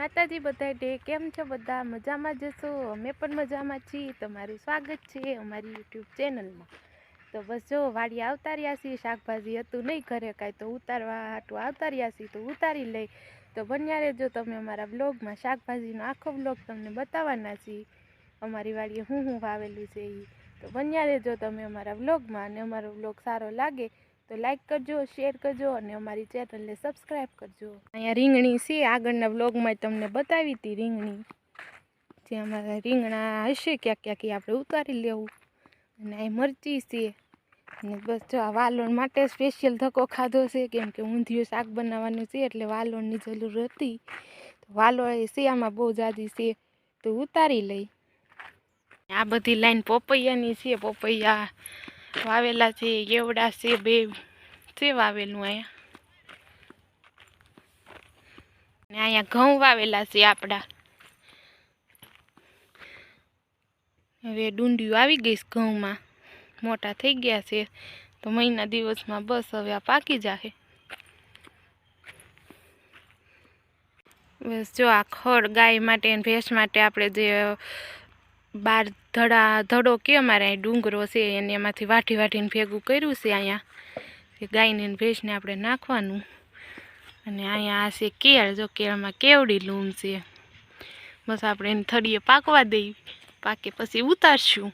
માતાજી બધા ડે, કેમ છો બધા? મજામાં જશો? અમે પણ મજામાં છીએ. તમારું સ્વાગત છે અમારી યુટ્યુબ ચેનલમાં. તો બસ જો, વાડી આવતા રહ્યા છીએ. શાકભાજી હતું નહીં ઘરે કાંઈ, તો ઉતારવા હાટું આવતા રહ્યા છીએ, તો ઉતારી લઈ. તો બન્યા રહેજો તમે અમારા બ્લોગમાં શાકભાજીનો આખો બ્લોગ તમને બતાવવાના છીએ. અમારી વાડીએ હું હું વાવેલું છે એ તો બન્યા રહેજો તમે અમારા બ્લોગમાં અને અમારો બ્લોગ સારો લાગે તો લાઈક કરજો શેર કરજો અને અમારી ચેનલને સબસ્ક્રાઈબ કરજો. અહીંયા રીંગણી છે, આગળના બ્લોગમાં તમને બતાવી હતી રીંગણી. જે અમારા રીંગણા હશે, ક્યાંક ક્યાંક આપણે ઉતારી લેવું. અને અહીં મરચી છે. અને બસ જો આ વાલોણ માટે સ્પેશિયલ ધક્કો ખાધો છે, કેમ કે ઊંધિયું શાક બનાવવાનું છે, એટલે વાલોણની જરૂર હતી. તો વાલોળ છે આમાં બહુ જાદી છે, તો ઉતારી લઈ. આ બધી લાઈન પોપૈયાની છે, પોપૈયા વાવેલા છે એવડા છે બે છે વાવેલું અહીંયા. ને અહીંયા ઘઉં વાવેલા છે આપણા હવે ડુંડિયું આવી ગઈ ઘઉંમાં. મોટા થઈ ગયા છે. તો મહિના દિવસમાં બસ હવે આ પાકી જશે બસ જો આ ખડ ગાય માટે ભેંસ માટે આપણે જે બાર ધડા, ધડો કે અમારે અહીં ડુંગરો છે એને એમાંથી વાટી વાટીને ભેગું કર્યું છે અહીંયા. ગાયને ભેંસને આપણે નાખવાનું. અને અહીંયા આ છે કેળ, જો કેળમાં કેવડી લૂમ છે. બસ આપણે એને થળીએ પાકવા દઈ, પાકે પછી ઉતારશું.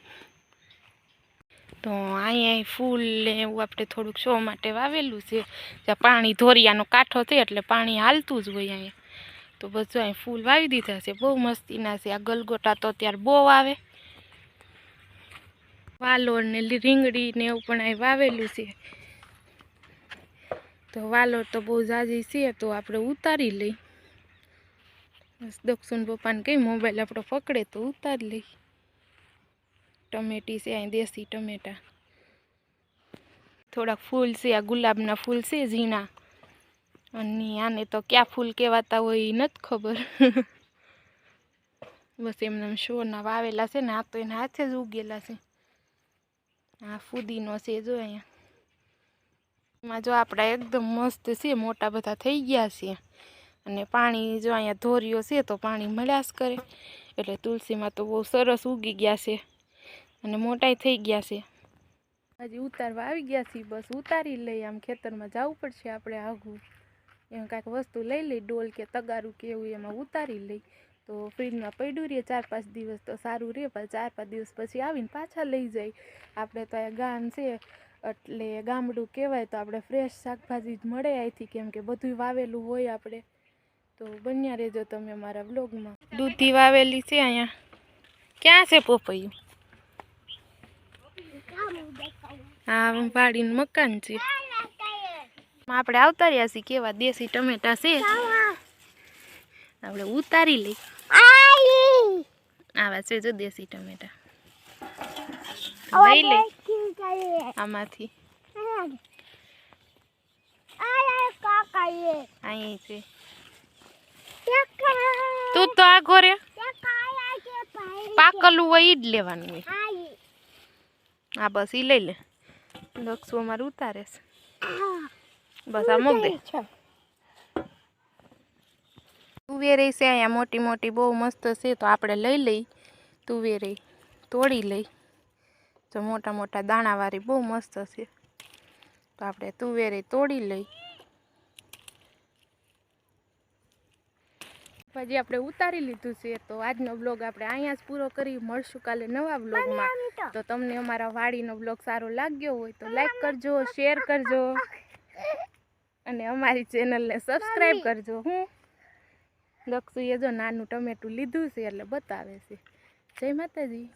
તો અહીંયા ફૂલ ને એવું આપણે થોડુંક શો માટે વાવેલું છે. જ્યાં પાણી, ધોરિયાનો કાંઠો છે એટલે પાણી હાલતું જ હોય અહીંયા. તો બસ અહીં ફૂલ વાવી દીધા છે. બહુ મસ્તીના છે. આ ગલગોટા તો અત્યારે બહુ આવે. વાલોર ને રીંગડી ને એવું પણ અહીં વાવેલું છે. તો વાલોર તો બહુ ઝાઝી છે, તો આપણે ઉતારી લઈ. બસ દક્ષિણ પપ્પાને કઈ મોબાઈલ આપણો પકડે તો ઉતારી લઈ. ટમેટી છે, અહીં દેશી ટમેટા. થોડાક ફૂલ છે, આ ગુલાબના ફૂલ છે, ઝીણા. અને આને તો ક્યાં ફૂલ કહેવાતા હોય એ નથી ખબર. બસ એમને શોના વાવેલા છે ને, આ તો એના હાથે જ ઉગેલા છે. આ ફૂદીનો છે જો અહીંયા. એમાં જો આપણા એકદમ મસ્ત છે, મોટા બધા થઈ ગયા છે. અને પાણી જો અહીંયા ધોરીઓ છે તો પાણી મળ્યા કરે. એટલે તુલસીમાં તો બહુ સરસ ઉગી ગયા છે. અને મોટાઈ થઈ ગયા છે. હજી ઉતારવા આવી ગયા છીએ, બસ ઉતારી લઈ આમ ખેતરમાં જવું પડશે આપણે આઘું એમ કાંઈક વસ્તુ લઈ લઈ ડોલ કે તગારું કે એવું એમાં ઉતારી લઈ. તો ફ્રીજમાં પડ્યું રહે ચાર પાંચ દિવસ તો સારું રહે પણ ચાર પાંચ દિવસ પછી આવીને પાછા લઈ જાય. આપણે તો આ ગામ છે એટલે ગામડું કહેવાય તો આપણે ફ્રેશ શાકભાજી જ મળે અહીંથી કેમ કે બધું વાવેલું હોય આપણે. તો બન્યા રહેજો તમે મારા બ્લોગમાં દૂધી વાવેલી છે અહીંયા. ક્યાં છે પોપૈયું? હા પાડીને મકાન છે. આપણે આવતા રહ્યા છીએ કેવા દેશી ટમેટા છે. આપણે ઉતારી લઈ આવા છે જો દેશી ટમેટા. લઈ લઈ આમાંથી. અહીં છે. તું તો આ ઘોરે પાકલું હોય જ લેવાનું હોય. હા બસ એ લઈ લે. દક્ષો અમારે ઉતારે છે. બસ આ મૂક દે. તુવેરી છે અહીંયા મોટી મોટી બહુ મસ્ત છે તો આપણે લઈ લઈ. તુવેરે તોડી લઈ. તો મોટા મોટા દાણાવાળી બહુ મસ્ત છે. તો આપણે તુવેરે તોડી લઈ. પછી આપણે ઉતારી લીધું છે તો આજનો બ્લોગ આપણે અહીંયા જ પૂરો કરી મળશું કાલે નવા બ્લોગમાં તો તમને અમારા વાડીનો બ્લોગ સારો લાગ્યો હોય તો લાઈક કરજો શેર કરજો. અને અમારી ચેનલને સબસ્ક્રાઈબ કરજો હું? દક્ષુએ જો નાનું ટમેટું લીધું છે એટલે બતાવે છે. જય માતાજી.